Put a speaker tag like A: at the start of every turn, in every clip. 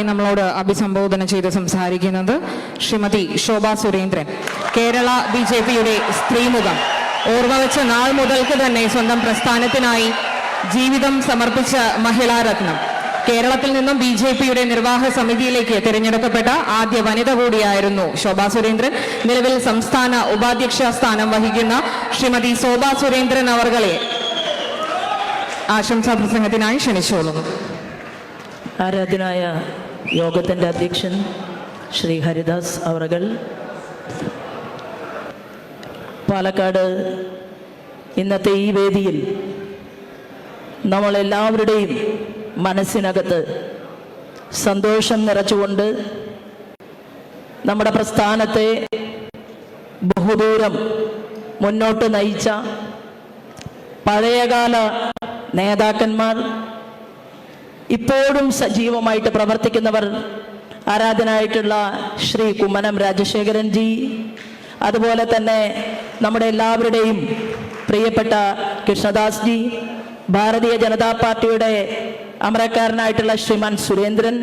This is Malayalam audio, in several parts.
A: അടുത്തതായി നമ്മളോട് അഭിസംബോധന ചെയ്ത് സംസാരിക്കുന്നത് ശ്രീമതി ശോഭ സുരേന്ദ്രൻ. കേരള ബി ജെ പിയുടെ സ്ത്രീമുഖം. ഓർമ്മ നാൾ മുതൽക്ക് തന്നെ സ്വന്തം പ്രസ്ഥാനത്തിനായി ജീവിതം സമർപ്പിച്ച മഹിളാരത്നം. കേരളത്തിൽ നിന്നും ബി ജെ പിയുടെ നിർവാഹക സമിതിയിലേക്ക് തിരഞ്ഞെടുക്കപ്പെട്ട ആദ്യ വനിത കൂടിയായിരുന്നു ശോഭാ സുരേന്ദ്രൻ. നിലവിൽ സംസ്ഥാന ഉപാധ്യക്ഷ സ്ഥാനം വഹിക്കുന്ന ശ്രീമതി ശോഭാ സുരേന്ദ്രൻ അവർകളെ ആശംസാ പ്രസംഗത്തിനായി ക്ഷണിച്ചോളുന്നു
B: ആരാധ്യനായ യോഗത്തിന്റെ അധ്യക്ഷൻ ശ്രീ ഹരിദാസ് അവറുകൾ. പാലക്കാട് ഇന്നത്തെ ഈ വേദിയിൽ നമ്മളെല്ലാവരുടെയും മനസ്സിനകത്ത് സന്തോഷം നിറച്ചുകൊണ്ട് നമ്മുടെ പ്രസ്ഥാനത്തെ ബഹുദൂരം മുന്നോട്ട് നയിച്ച പഴയകാല നേതാക്കന്മാർ ഇപ്പോഴും സജീവമായിട്ട് പ്രവർത്തിക്കുന്നവർ ആരാധനായിട്ടുള്ള ശ്രീ കുമ്മനം രാജശേഖരൻ ജി അതുപോലെ തന്നെ നമ്മുടെ എല്ലാവരുടെയും പ്രിയപ്പെട്ട കൃഷ്ണദാസ് ജി ഭാരതീയ ജനതാ പാർട്ടിയുടെ അമരക്കാരനായിട്ടുള്ള ശ്രീമാൻ സുരേന്ദ്രൻ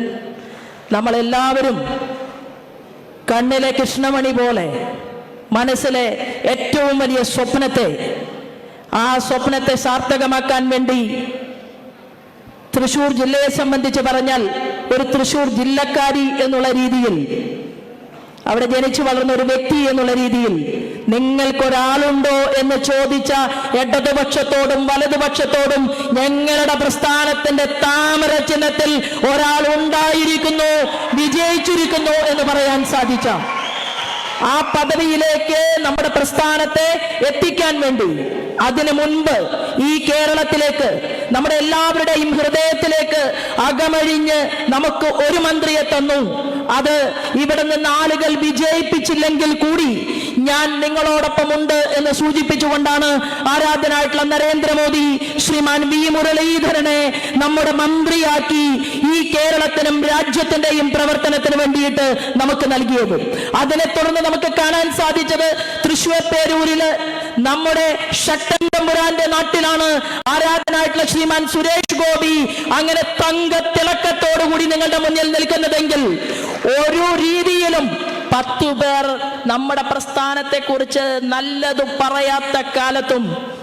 B: നമ്മളെല്ലാവരും കണ്ണിലെ കൃഷ്ണമണി പോലെ മനസ്സിലെ ഏറ്റവും വലിയ സ്വപ്നത്തെ ആ സ്വപ്നത്തെ സാർത്ഥകമാക്കാൻ വേണ്ടി തൃശൂർ ജില്ലയെ സംബന്ധിച്ച് പറഞ്ഞാൽ ഒരു തൃശൂർ ജില്ലക്കാരി എന്നുള്ള രീതിയിൽ അവിടെ ജനിച്ചു വളർന്ന ഒരു വ്യക്തി എന്നുള്ള രീതിയിൽ നിങ്ങൾക്കൊരാളുണ്ടോ എന്ന് ചോദിച്ച ഇടതുപക്ഷത്തോടും വലതുപക്ഷത്തോടും ഞങ്ങളുടെ പ്രസ്ഥാനത്തിന്റെ താമര ചിഹ്നത്തിൽ ഒരാൾ ഉണ്ടായിരിക്കുന്നു വിജയിച്ചിരിക്കുന്നു എന്ന് പറയാൻ സാധിച്ച ആ പദവിയിലേക്ക് നമ്മുടെ പ്രസ്ഥാനത്തെ എത്തിക്കാൻ വേണ്ടി അതിനു മുൻപ് ഈ കേരളത്തിലേക്ക് നമ്മുടെ എല്ലാവരുടെയും ഹൃദയത്തിലേക്ക് അകമഴിഞ്ഞ് നമുക്ക് ഒരു മന്ത്രിയെ തന്നു. അത് ഇവിടെ നിന്ന് ആളുകൾ വിജയിപ്പിച്ചില്ലെങ്കിൽ കൂടി ഞാൻ നിങ്ങളോടൊപ്പം ഉണ്ട് എന്ന് സൂചിപ്പിച്ചുകൊണ്ടാണ് ആരാധനായിട്ടുള്ള നരേന്ദ്രമോദി ശ്രീമാൻ വി മുരളീധരനെ നമ്മുടെ മന്ത്രിയാക്കി ഈ കേരളത്തിനും രാജ്യത്തിന്റെയും പ്രവർത്തനത്തിന് വേണ്ടിയിട്ട് നമുക്ക് നൽകിയത്. അതിനെ തുടർന്ന് നമുക്ക് കാണാൻ സാധിച്ചത് തൃശ്ശൂർ പേരൂരിൽ നമ്മുടെ ശക്തൻ തമ്പുരാന്റെ നാട്ടിലാണ് ആരാധനായിട്ടുള്ള ശ്രീമാൻ സുരേഷ് ഗോപി. അങ്ങനെ തങ്ക തിളക്കത്തോടുകൂടി നിങ്ങളുടെ മുന്നിൽ നിൽക്കുന്നതെങ്കിൽ ഒരു രീതിയിലും പത്തു പേർ നമ്മുടെ പ്രസ്ഥാനത്തെ കുറിച്ച് നല്ലത് പറയാത്ത കാലത്തും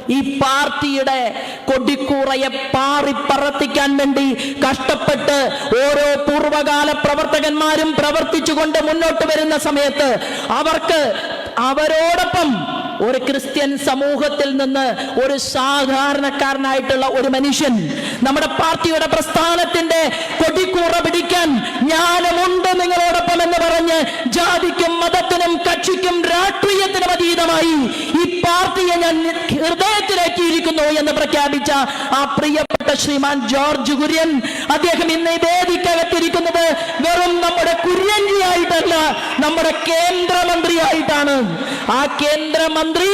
B: ഈ പാർട്ടിയുടെ കൊടിക്കൂറയെ പാറി പറത്തിക്കാൻ വേണ്ടി കഷ്ടപ്പെട്ട് ഓരോ പൂർവകാല പ്രവർത്തകന്മാരും പ്രവർത്തിച്ചുകൊണ്ട് മുന്നോട്ട് വരുന്ന സമയത്ത് അവർക്ക് അവരോടൊപ്പം ഒരു ക്രിസ്ത്യൻ സമൂഹത്തിൽ നിന്ന് ഒരു സാധാരണക്കാരനായിട്ടുള്ള ഒരു മനുഷ്യൻ നമ്മുടെ പാർട്ടിയുടെ പ്രസ്ഥാനത്തിന്റെ കൊടിക്കൂറ പിടിക്കാൻ ജ്ഞാനമുണ്ട് നിങ്ങളോടൊപ്പം എന്ന് പറഞ്ഞ് ജാതിക്കും മതത്തിനും കക്ഷിക്കും രാഷ്ട്രീയത്തിനും അതീതമായി ഈ പാർട്ടിയെ ഞാൻ ഹൃദയത്തിലേക്കിയിരിക്കുന്നു എന്ന് പ്രഖ്യാപിച്ച ആ പ്രിയപ്പെട്ട ശ്രീമാൻ ജോർജ് കുര്യൻ. അദ്ദേഹം ഇന്ന് ഈ വേദിക്കകത്തിരിക്കുന്നത് വെറും നമ്മുടെ കുര്യൻജിയായിട്ടല്ല നമ്മുടെ കേന്ദ്രമന്ത്രിയായിട്ടാണ്. ആ കേന്ദ്രമന്ത്രി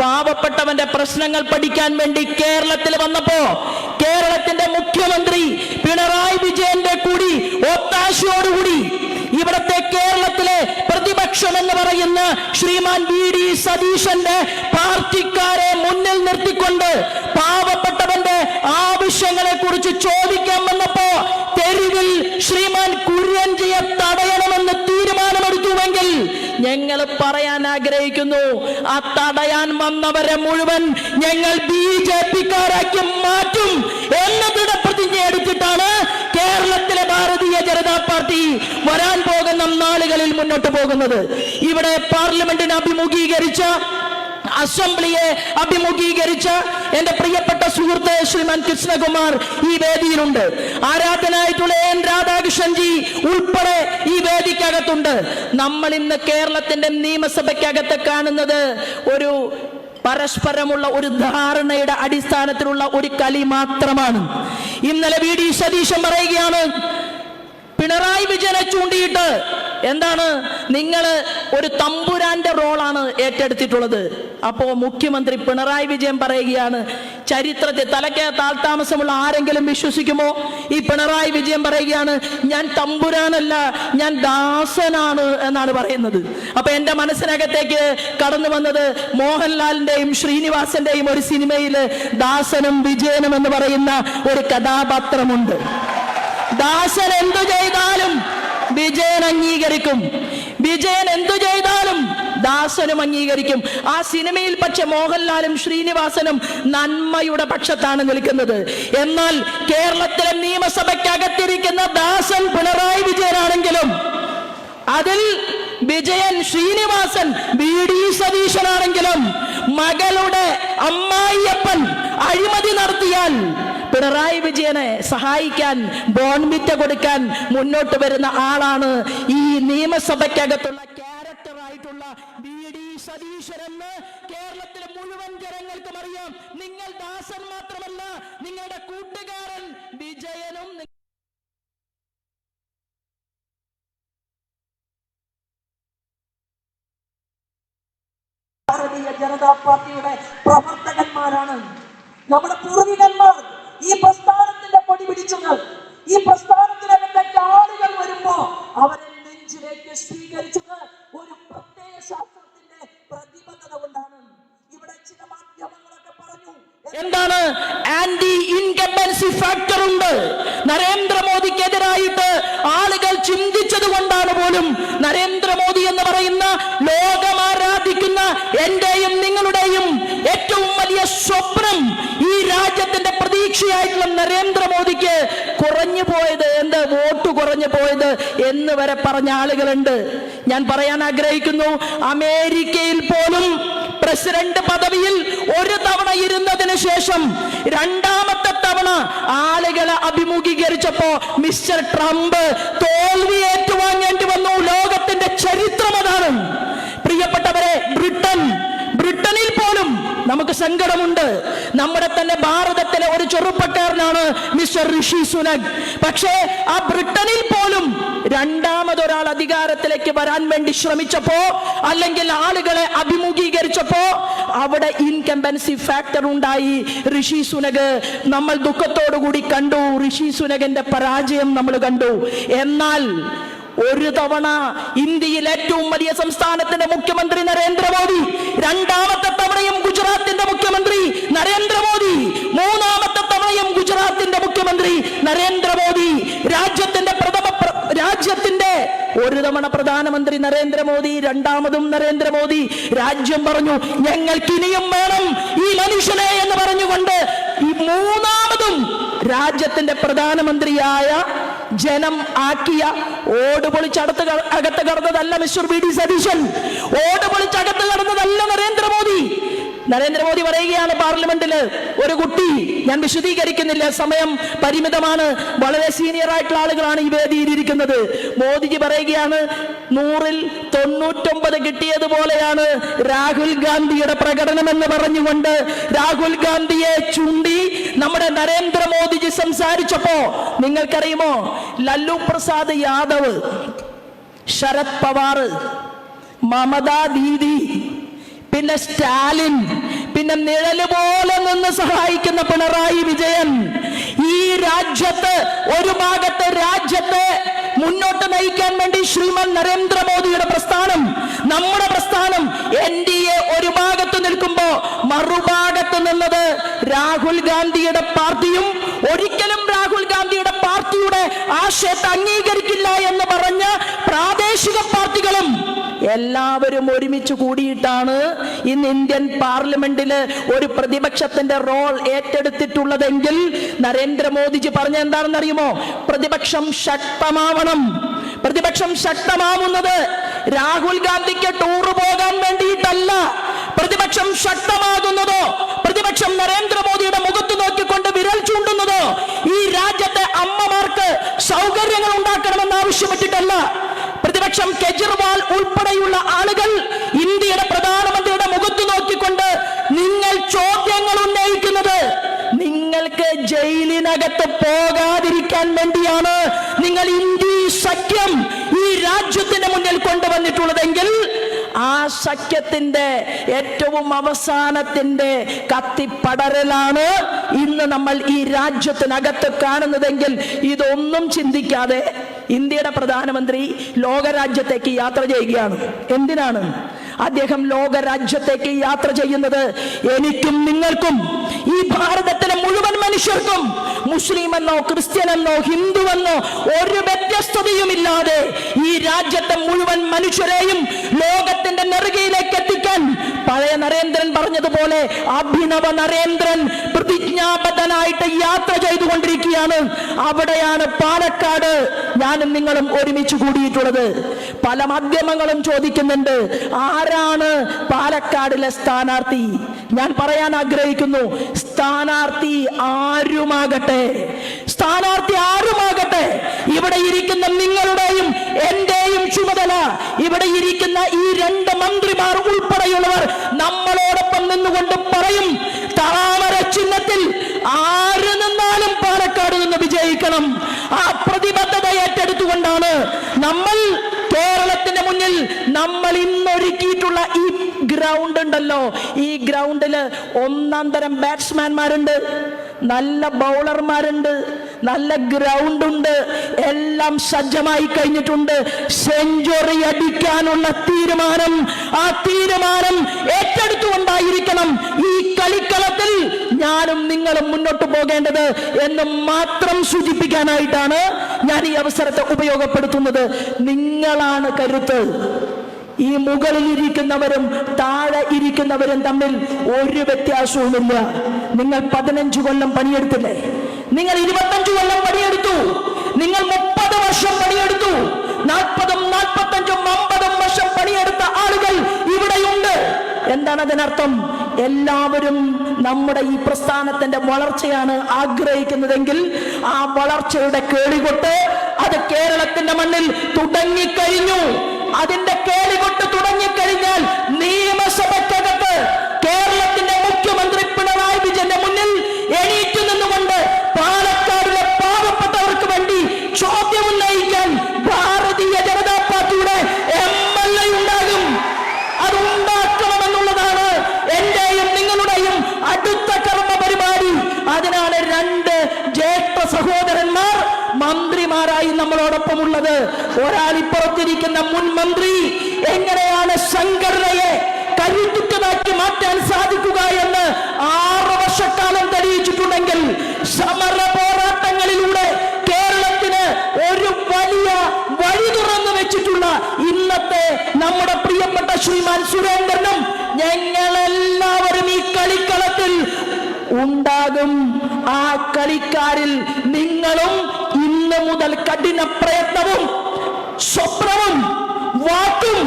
B: പാവപ്പെട്ടവന്റെ പ്രശ്നങ്ങൾ പഠിക്കാൻ വേണ്ടി കേരളത്തിൽ വന്നപ്പോ കേരളത്തിന്റെ മുഖ്യമന്ത്രി പിണറായി വിജയന്റെ കൂടി ഒത്താശയോടുകൂടി ഇവിടത്തെ കേരളത്തിലെ പ്രതിപക്ഷം എന്ന് പറയുന്ന ശ്രീമാൻ വി ഡി സതീശന്റെ പാർട്ടിക്കാരെ മുന്നിൽ നിർത്തിക്കൊണ്ട് പാവപ്പെട്ടവന്റെ ആവശ്യങ്ങളെ കുറിച്ച് ചോദിക്കാൻ വന്നപ്പോ തെരുവിൽ ശ്രീമാൻ കുര്യൻജിയെ തടയണമെന്ന് തീരുമാനമെടുത്തുവെങ്കിൽ ഞങ്ങൾ പറയാൻ ആഗ്രഹിക്കുന്നു ആ തടയാൻ വന്നവരെ മുഴുവൻ ഞങ്ങൾ ബി ജെ പിക്കാരാക്കി മാറ്റും എന്ന ദൃഢപ്രതിജ്ഞ എടുത്തിട്ടാണ് കേരളത്തിലെ ഭാരതീയ ജനതാ പാർട്ടി വരാൻ പോകുന്ന നാളുകളിൽ മുന്നോട്ട് പോകുന്നത്. ഇവിടെ പാർലമെന്റിനെ അഭിമുഖീകരിച്ച അസംബ്ലിയെ അഭിമുഖീകരിച്ച എന്റെ പ്രിയപ്പെട്ട സുഹൃത്ത് ശ്രീമാൻ കൃഷ്ണകുമാർ ഈ വേദിയിലുണ്ട്. ആരാധനായിട്ടുള്ള എൻ രാധാകൃഷ്ണൻ ജി ഉൾപ്പെടെ ഈ വേദിക്കകത്തുണ്ട്. നമ്മൾ ഇന്ന് കേരളത്തിന്റെ നിയമസഭയ്ക്കകത്ത് കാണുന്നത് ഒരു പരസ്പരമുള്ള ഒരു ധാരണയുടെ അടിസ്ഥാനത്തിലുള്ള ഒരു കളി മാത്രമാണ്. ഇന്നലെ വി ഡി സതീശൻ പറയുകയാണ് പിണറായി വിജയനെ ചൂണ്ടിയിട്ട് എന്താണ്? നിങ്ങൾ ഒരു തമ്പുരാന്റെ റോളാണ് ഏറ്റെടുത്തിട്ടുള്ളത്. അപ്പോ മുഖ്യമന്ത്രി പിണറായി വിജയൻ പറയുകയാണ് ചരിത്രത്തെ തലയ്ക്ക് താൽത്താമസമുള്ള ആരെങ്കിലും വിശ്വസിക്കുമോ? ഈ പിണറായി വിജയൻ പറയുകയാണ് ഞാൻ തമ്പുരാനല്ല ഞാൻ ദാസനാണ് എന്നാണ് പറയുന്നത്. അപ്പൊ എന്റെ മനസ്സിനകത്തേക്ക് കടന്നു വന്നത് മോഹൻലാലിന്റെയും ശ്രീനിവാസന്റെയും ഒരു സിനിമയിൽ ദാസനും വിജയനും എന്ന് പറയുന്ന ഒരു കഥാപാത്രമുണ്ട്. ദാസൻ എന്തു ചെയ്താൽ അംഗീകരിക്കും. വിജയൻ എന്തു ചെയ്താലും ദാസനും അംഗീകരിക്കും. ആ സിനിമയിൽ പക്ഷെ മോഹൻലാലും ശ്രീനിവാസനും നന്മയുടെ പക്ഷത്താണ് നിൽക്കുന്നത്. എന്നാൽ കേരളത്തിലെ നിയമസഭയ്ക്കകത്തിരിക്കുന്ന ദാസൻ പിണറായി വിജയനാണെങ്കിലും അതിൽ വിജയൻ ശ്രീനിവാസൻ ബി ഡി സതീശനാണെങ്കിലും മകളുടെ അമ്മായിയപ്പൻ അഴിമതി നടത്തിയാൽ പിണറായി വിജയനെ സഹായിക്കാൻ ബോൺവിറ്റ കൊടുക്കാൻ മുന്നോട്ട് വരുന്ന ആളാണ് ഈ നിയമസഭയ്ക്കകത്തുള്ള ക്യാരക്ടറായിട്ടുള്ള ബി ഡി സതീശ്വരെന്ന് കേരളത്തിലെ മുഴുവൻ ജനങ്ങൾക്കും അറിയാം. നിങ്ങൾ ദാസൻ മാത്രമല്ല നിങ്ങളുടെ കൂട്ടുകാരൻ വിജയനും
C: ഭാരതീയ ജനതാ പാർട്ടിയുടെ പ്രവർത്തകന്മാരാണ്. നമ്മുടെ പൂർവികന്മാർ ഈ പ്രസ്ഥാനത്തിന്റെ കൊടി പിടിച്ചത് ഈ പ്രസ്ഥാനത്തിനകത്തേക്ക് ആളുകൾ വരുമ്പോ അവരെ നെഞ്ചിലേക്ക് സ്വീകരിച്ചത് ഒരു പ്രത്യയ ശാസ്ത്രത്തിന്റെ പ്രതിബദ്ധത കൊണ്ടാണ്. ഇവിടെ ചില മാധ്യമങ്ങളൊക്കെ പറഞ്ഞു
B: എന്താണ് ആന്റി ഇൻകംബൻസി ഫാക്ടർ ഉണ്ട്? നരേന്ദ്രമോദിക്കെതിരായിട്ട് ആളുകൾ ചിന്തിച്ചത് കൊണ്ടാണ് പോലും നരേന്ദ്രമോദി എന്ന് പറയുന്ന ലോകം ആരാധിക്കുന്ന എന്റെയും നിങ്ങളുടെയും ഏറ്റവും വലിയ സ്വപ്നം ഈ രാജ്യത്തിന്റെ പ്രതീക്ഷയായിട്ടുള്ള നരേന്ദ്രമോദിക്ക് കുറഞ്ഞു പോയത് എന്ത്? വോട്ട് കുറഞ്ഞു പോയത് എന്ന് വരെ പറഞ്ഞ ആളുകളുണ്ട്. ഞാൻ പറയാൻ ആഗ്രഹിക്കുന്നു അമേരിക്കയിൽ പോലും പ്രസിഡന്റ് പദവിയിൽ ഒരു തവണ ഇരുന്നതിന് ശേഷം രണ്ടാമത്തെ തവണ ആളുകളെ അഭിമുഖീകരിച്ചപ്പോ മിസ്റ്റർ ട്രംപ് തോൽവി ഏറ്റുവാങ്ങേണ്ടി വന്നു. ലോകത്തിന്റെ ചരിത്രം അതാണ്. പ്രിയപ്പെട്ടവരെ ബ്രിട്ടൻ നമുക്ക് സങ്കടമുണ്ട്. നമ്മുടെ തന്നെ ഭാരതത്തിലെ ഒരു ചെറുപ്പക്കാരനാണ് മിസ്റ്റർ ഋഷി സുനക്. പക്ഷേ ആ ബ്രിട്ടനിൽ പോലും രണ്ടാമതൊരാൾ അധികാരത്തിലേക്ക് വരാൻ വേണ്ടി ശ്രമിച്ചപ്പോ അല്ലെങ്കിൽ ആളുകളെ അഭിമുഖീകരിച്ചപ്പോ അവിടെ ഇൻകംബൻസി ഫാക്ടർ ഉണ്ടായി. ഋഷി സുനക് നമ്മൾ ദുഃഖത്തോടു കൂടി കണ്ടു. ഋഷി സുനകന്റെ പരാജയം നമ്മൾ കണ്ടു. എന്നാൽ ഒരു തവണ ഇന്ത്യയിൽ ഏറ്റവും വലിയ സംസ്ഥാനത്തിന്റെ മുഖ്യമന്ത്രി നരേന്ദ്രമോദി രണ്ടാമത്തെ തവണയും ഗുജറാത്തിന്റെ മുഖ്യമന്ത്രി നരേന്ദ്രമോദി മൂന്നാമത്തെ തവണയും ഗുജറാത്തിന്റെ മുഖ്യമന്ത്രി നരേന്ദ്രമോദി. രാജ്യത്തിന്റെ പ്രഥമ രാജ്യത്തിന്റെ ഒരു തവണ പ്രധാനമന്ത്രി നരേന്ദ്രമോദി രണ്ടാമതും നരേന്ദ്രമോദി. രാജ്യം പറഞ്ഞു ഞങ്ങൾക്ക് ഇനിയും വേണം ഈ മനുഷ്യനെ എന്ന് പറഞ്ഞുകൊണ്ട് ഈ മൂന്നാമതും രാജ്യത്തിന്റെ പ്രധാനമന്ത്രിയായ ജനം ആക്കിയ ഓട് പൊളിച്ചടത്ത് അകത്ത് കടന്നതല്ല മിസ്റ്റർ ബി ഡി സതീശൻ. ഓട് പൊളിച്ചകത്ത് കടന്നതല്ല നരേന്ദ്രമോദി പറയുകയാണ് പാർലമെന്റിൽ ഒരു കുട്ടി ഞാൻ വിശദീകരിക്കുന്നില്ല സമയം പരിമിതമാണ്. വളരെ സീനിയർ ആയിട്ടുള്ള ആളുകളാണ് ഈ വേദിയിലിരിക്കുന്നത്. മോദിജി പറയുകയാണ് നൂറിൽ തൊണ്ണൂറ്റൊമ്പത് കിട്ടിയതുപോലെയാണ് രാഹുൽ ഗാന്ധിയുടെ പ്രകടനം എന്ന് പറഞ്ഞുകൊണ്ട് രാഹുൽ ഗാന്ധിയെ ചൂണ്ടി നമ്മുടെ നരേന്ദ്രമോദിജി സംസാരിച്ചപ്പോ നിങ്ങൾക്കറിയുമോ? ലല്ലു പ്രസാദ് യാദവ് ശരത് പവാർ മമതാ ദീദി പിന്നെ സ്റ്റാലിൻ പിന്നെ നിഴൽ പോലെ നിന്ന് സഹായിക്കുന്ന പിണറായി വിജയൻ. ഈ രാജ്യത്ത് ഒരു ഭാഗത്തെ രാജ്യത്തെ മുന്നോട്ട് നയിക്കാൻ വേണ്ടി ശ്രീമൻ നരേന്ദ്രമോദിയുടെ പ്രസ്ഥാനം നമ്മുടെ പ്രസ്ഥാനം. എൻ ഡി എ ഒരു ഭാഗത്ത് നിൽക്കുമ്പോ മറുഭാഗത്ത് നിന്നത് രാഹുൽ ഗാന്ധിയുടെ പാർട്ടിയും ഒരിക്കലും രാഹുൽ ഗാന്ധിയുടെ പാർട്ടിയുടെ ആശയത്തെ അംഗീകരിക്കില്ല എന്ന് പറഞ്ഞ പ്രാദേശിക പാർട്ടികളും എല്ലാവരും ഒരുമിച്ച് കൂടിയിട്ടാണ് ഇന്ന് ഇന്ത്യൻ പാർലമെന്റിൽ ഒരു പ്രതിപക്ഷത്തിന്റെ റോൾ ഏറ്റെടുത്തിട്ടുള്ളതെങ്കിൽ നരേന്ദ്രമോദിജി പറഞ്ഞ എന്താണെന്ന് അറിയുമോ പ്രതിപക്ഷം ശക്തമാവണം. പ്രതിപക്ഷം ശക്തമാവുന്നത് രാഹുൽ ഗാന്ധിക്ക് ടൂർ പോകാൻ വേണ്ടിയിട്ടല്ല. പ്രതിപക്ഷം ശക്തമാകുന്നതോ പ്രതിപക്ഷം നരേന്ദ്രമോദിയുടെ മുഖത്ത് നോക്കിക്കൊണ്ട് വിരൽ ചൂണ്ടുന്നതോ ഈ രാജ്യത്തെ അമ്മമാർക്ക് സൗകര്യങ്ങൾ ഉണ്ടാക്കണമെന്ന് ആവശ്യപ്പെട്ടിട്ടല്ല. പ്രതിപക്ഷം കെജ്രിവാൾ ഉൾപ്പെടെയുള്ള ആളുകൾ ഇന്ത്യയുടെ പ്രധാനമന്ത്രിയുടെ മുഖത്ത് നോക്കിക്കൊണ്ട് നിങ്ങൾ ചോദ്യങ്ങൾ ഉന്നയിക്കുന്നത് നിങ്ങൾക്ക് ജയിലിനകത്ത് പോകാതിരിക്കാൻ വേണ്ടിയാണ് നിങ്ങൾ ഇന്ത്യ സഖ്യം ഈ രാജ്യത്തിന്റെ മുന്നിൽ കൊണ്ടുവന്നിട്ടുള്ളതെങ്കിൽ ആ സഖ്യത്തിന്റെ ഏറ്റവും അവസാനത്തിന്റെ കത്തിപ്പടരലാണ് ഇന്ന് നമ്മൾ ഈ രാജ്യത്തിനകത്ത് കാണുന്നതെങ്കിൽ ഇതൊന്നും ചിന്തിക്കാതെ ഇന്ത്യയുടെ പ്രധാനമന്ത്രി ലോകരാജ്യത്തേക്ക് യാത്ര ചെയ്യുകയാണ്. എന്തിനാണ്? അദ്ദേഹം ലോകരാജ്യത്തേക്ക് യാത്ര ചെയ്യുന്നത് എനിക്കും നിങ്ങൾക്കും. ഈ മുഴുവൻ മനുഷ്യർക്കും മുസ്ലിം എന്നോ ക്രിസ്ത്യൻ എന്നോ ഹിന്ദു എന്നോ ഒരു വ്യത്യസ്തതയുമില്ലാതെ ഈ രാജ്യത്തെ മുഴുവൻ മനുഷ്യരെയും ലോകത്തിന്റെ നെറുകയിലേക്ക് എത്തിക്കാൻ പഴയ നരേന്ദ്രൻ പറഞ്ഞതുപോലെ അഭിനവ നരേന്ദ്രൻ പ്രതിജ്ഞാബദ്ധനായിട്ട് യാത്ര ചെയ്തുകൊണ്ടിരിക്കുകയാണ്. അവിടെയാണ് പാലക്കാട് ഞാനും നിങ്ങളും ഒരുമിച്ച് കൂടിയിട്ടുള്ളത്. പല മാധ്യമങ്ങളും ചോദിക്കുന്നുണ്ട് ആരാണ് പാലക്കാടിലെ സ്ഥാനാർത്ഥി? ഞാൻ പറയാൻ ആഗ്രഹിക്കുന്നു സ്ഥാനാർത്ഥി ആരുമാകട്ടെ? സ്ഥാനാർത്ഥി ആരുമാകട്ടെ? ഇവിടെ ഇരിക്കുന്ന നിങ്ങളുടെയും എന്റെയും ചുമതല ഇവിടെ ഇരിക്കുന്ന ഈ രണ്ട് മന്ത്രിമാർ ഉൾപ്പെടെയുള്ളവർ നമ്മളോടൊപ്പം നിന്നുകൊണ്ട് പറയും താമര ചിഹ്നത്തിൽ ആര് നിന്നാലും പാലക്കാട് നിന്ന് വിജയിക്കണം. ആ പ്രതിബദ്ധത ഏറ്റെടുത്തുകൊണ്ടാണ് നമ്മൾ നമ്മൾ ഇന്നൊരുക്കിയിട്ടുള്ള ഈ ഗ്രൗണ്ട് ഉണ്ടല്ലോ. ഈ ഗ്രൗണ്ടിൽ ഒന്നാം തരം ബാറ്റ്സ്മാൻമാരുണ്ട് നല്ല ബൗളർമാരുണ്ട് നല്ല ഗ്രൗണ്ട് ഉണ്ട് എല്ലാം സജ്ജമായി കഴിഞ്ഞിട്ടുണ്ട്. സെഞ്ചുറി അടിക്കാനുള്ള തീരുമാനം. ആ തീരുമാനം ഏറ്റെടുത്തുകൊണ്ടായിരിക്കണം ഈ കളിക്കളത്തിൽ ഞാനും നിങ്ങളും മുന്നോട്ട് പോകേണ്ടത് എന്ന് മാത്രം സൂചിപ്പിക്കാനായിട്ടാണ് ഞാൻ ഈ അവസരത്തെ ഉപയോഗപ്പെടുത്തുന്നത്. നിങ്ങളാണ് കരുത്ത്. ഈ മുകളിൽ ഇരിക്കുന്നവരും താഴെ ഇരിക്കുന്നവരും തമ്മിൽ ഒരു വ്യത്യാസവുമില്ല. നിങ്ങൾ പതിനഞ്ച് കൊല്ലം പണിയെടുത്തില്ലേ? നിങ്ങൾ ഇരുപത്തഞ്ച് കൊല്ലം പണിയെടുത്തു. നിങ്ങൾ മുപ്പത് വർഷം പണിയെടുത്തു. നാൽപ്പതും നാൽപ്പത്തഞ്ചും അമ്പതും വർഷം പണിയെടുത്ത ആളുകൾ ഇവിടെയുണ്ട്. എന്താണ് അതിനർത്ഥം? എല്ലാവരും നമ്മുടെ ഈ പ്രസ്ഥാനത്തിന്റെ വളർച്ചയാണ് ആഗ്രഹിക്കുന്നതെങ്കിൽ ആ വളർച്ചയുടെ കേളികൊട്ട് അത് കേരളത്തിന്റെ മണ്ണിൽ തുടങ്ങിക്കഴിഞ്ഞു. അതിന്റെ കേളികൊട്ട് തുടങ്ങിക്കഴിഞ്ഞാൽ നിയമസഭയ്ക്കകത്ത് കേരളത്തിന്റെ മുഖ്യമന്ത്രി പിണറായി വിജയന്റെ മുന്നിൽ മന്ത്രിമാരായി ഒരാളിപ്പുറത്തിരിക്കുന്ന മുൻ മന്ത്രി എങ്ങനെയാണ് സംഘടനയെ കരുത്തുറ്റതാക്കി മാറ്റാൻ സാധിക്കുക എന്ന് ആറ് വർഷക്കാലം തെളിയിച്ചിട്ടുണ്ടെങ്കിൽ സമര പോരാട്ടങ്ങളിലൂടെ കേരളത്തിന് ഒരു വലിയ വഴി തുറന്നു വെച്ചിട്ടുള്ള ഇന്നത്തെ നമ്മുടെ പ്രിയപ്പെട്ട ശ്രീമാൻ സുരേന്ദ്രനും ഞങ്ങളെല്ലാവരും ഈ കളിക്കളത്തിൽ ഉണ്ടാകും. ആ കളിക്കാരിൽ നിങ്ങളും ഇന്ന് മുതൽ കഠിന പ്രയത്നവും സ്വപ്നവും വാക്കും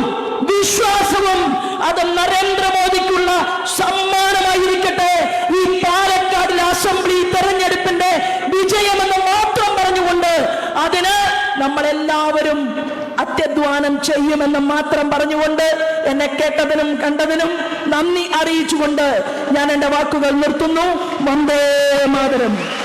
B: വിശ്വാസവും അത് നരേന്ദ്രമോദിക്കുള്ള സമ്മാനമായിരിക്കട്ടെ. ഈ പാലക്കാടിലെ അസംബ്ലി തെരഞ്ഞെടുപ്പിന്റെ വിജയമെന്ന് മാത്രം പറഞ്ഞുകൊണ്ട് അതിന് നമ്മളെല്ലാവരും അത്യധ്വാനം ചെയ്യുമെന്ന് മാത്രം പറഞ്ഞുകൊണ്ട് എന്നെ കേട്ടതിനും കണ്ടതിനും നന്ദി അറിയിച്ചുകൊണ്ട് ഞാൻ എന്റെ വാക്കുകൾ നിർത്തുന്നു. വന്ദേ മാതരം.